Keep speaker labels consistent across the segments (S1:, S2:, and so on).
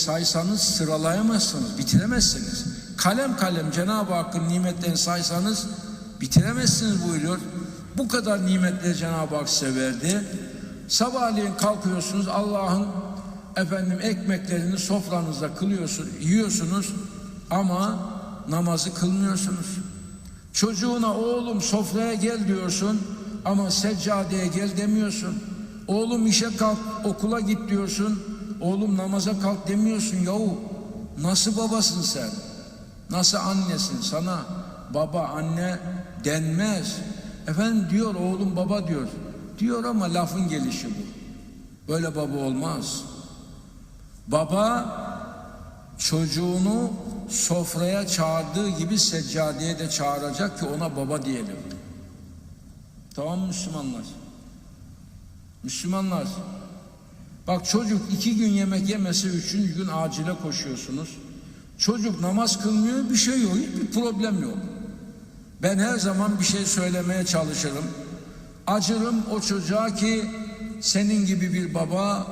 S1: saysanız sıralayamazsınız, bitiremezsiniz. Kalem kalem Cenab-ı Hakk'ın nimetlerini saysanız bitiremezsiniz buyuruyor. Bu kadar nimetleri Cenab-ı Hak size verdi. Sabahleyin kalkıyorsunuz Allah'ın efendim ekmeklerini sofranızda kılıyorsunuz, yiyorsunuz ama namazı kılmıyorsunuz. Çocuğuna oğlum sofraya gel diyorsun ama seccadeye gel demiyorsun. Oğlum işe kalk okula git diyorsun. Oğlum namaza kalk demiyorsun yahu. Nasıl babasın sen? Nasıl annesin? Sana baba anne denmez. Efendim diyor oğlum baba diyor. Diyor ama lafın gelişi bu. Böyle baba olmaz. Baba çocuğunu sofraya çağırdığı gibi seccadeye de çağıracak ki ona baba diyelim. Tamam Müslümanlar? Müslümanlar. Bak çocuk iki gün yemek yemese üçüncü gün acile koşuyorsunuz. Çocuk namaz kılmıyor bir şey yok hiçbir problem yok. Ben her zaman bir şey söylemeye çalışırım. Acırım o çocuğa ki senin gibi bir baba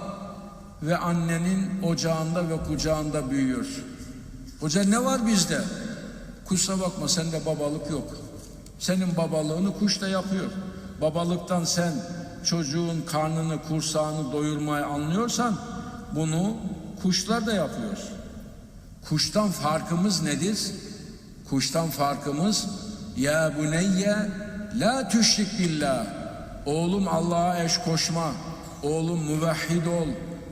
S1: ve annenin ocağında ve kucağında büyüyor. Hoca ne var bizde? Kusura bakma sende babalık yok. Senin babalığını kuş da yapıyor. Babalıktan sen çocuğun karnını, kursağını doyurmayı anlıyorsan bunu kuşlar da yapıyor. Kuştan farkımız nedir? Kuştan farkımız ya buneyye la tüşrik billah. Oğlum Allah'a eş koşma. Oğlum müvehhid ol.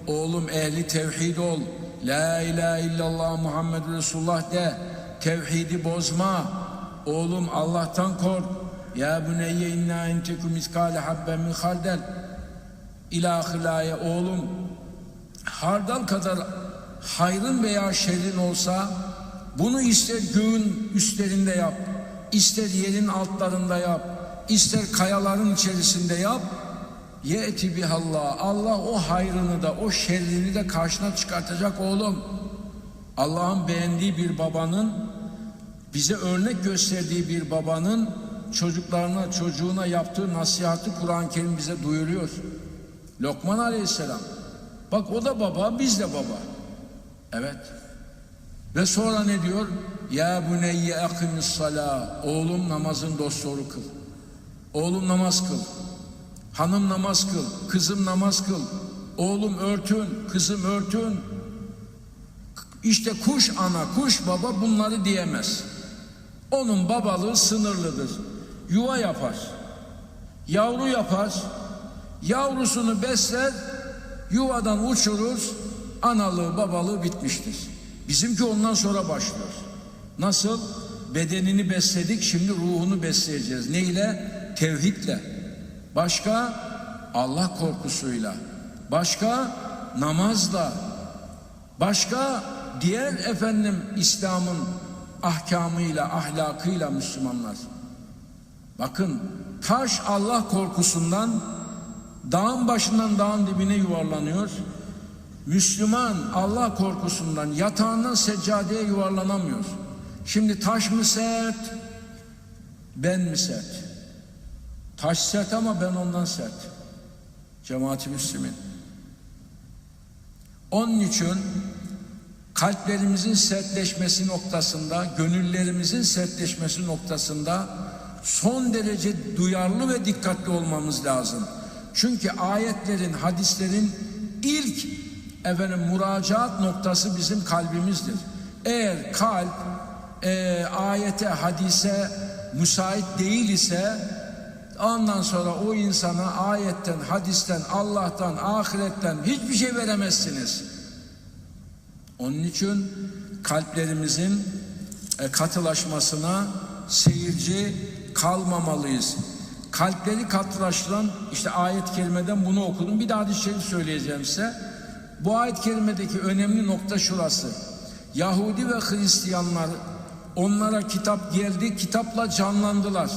S1: Oğlum ehli tevhid ol. La ilahe illallah Muhammed Resulullah de. Tevhidi bozma. Oğlum Allah'tan kork. Ya buneyye inna entekum miskale habben min hardel. İlahilaye oğlum hardal kadar hayrın veya şerrin olsa bunu ister göğün üstlerinde yap, ister yerin altlarında yap, ister kayaların içerisinde yap. Ye'ti bihallah. Allah o hayrını da o şerrini de karşına çıkartacak oğlum. Allah'ın beğendiği bir babanın bize örnek gösterdiği bir babanın çocuklarına, çocuğuna yaptığı nasihatı Kur'an-ı Kerim bize duyuruyor. Lokman Aleyhisselam. Bak o da baba, biz de baba. Evet. Ve sonra ne diyor? Ya buneyye akimis sala. Oğlum namazın dosdoğru kıl. Oğlum namaz kıl. Hanım namaz kıl. Kızım namaz kıl. Oğlum örtün. Kızım örtün. İşte kuş ana, kuş baba bunları diyemez. Onun babalığı sınırlıdır. Yuva yapar. Yavru yapar. Yavrusunu besler. Yuvadan uçurur. Analığı babalığı bitmiştir. Bizimki ondan sonra başlıyor. Nasıl? Bedenini besledik şimdi ruhunu besleyeceğiz. Neyle? Tevhidle. Başka? Allah korkusuyla. Başka? Namazla. Başka? Diğer efendim İslam'ın ahkamıyla, ahlakıyla Müslümanlar. Bakın taş Allah korkusundan dağın başından dağın dibine yuvarlanıyor. Müslüman Allah korkusundan yatağından seccadeye yuvarlanamıyor. Şimdi taş mı sert, ben mi sert? Taş sert ama ben ondan sert. Cemaati Müslümin. Onun için kalplerimizin sertleşmesi noktasında, gönüllerimizin sertleşmesi noktasında son derece duyarlı ve dikkatli olmamız lazım. Çünkü ayetlerin, hadislerin ilk efendim müracaat noktası bizim kalbimizdir. Eğer kalp e, ayete, hadise müsait değil ise ondan sonra o insana ayetten, hadisten, Allah'tan, ahiretten hiçbir şey veremezsiniz. Onun için kalplerimizin e, katılaşmasına seyirci kalmamalıyız. Kalpleri katılaştıran işte ayet-i bunu okudum. Bir daha hadis-i söyleyeceğim size. Bu ayet-i önemli nokta şurası. Yahudi ve Hristiyanlar onlara kitap geldi, kitapla canlandılar.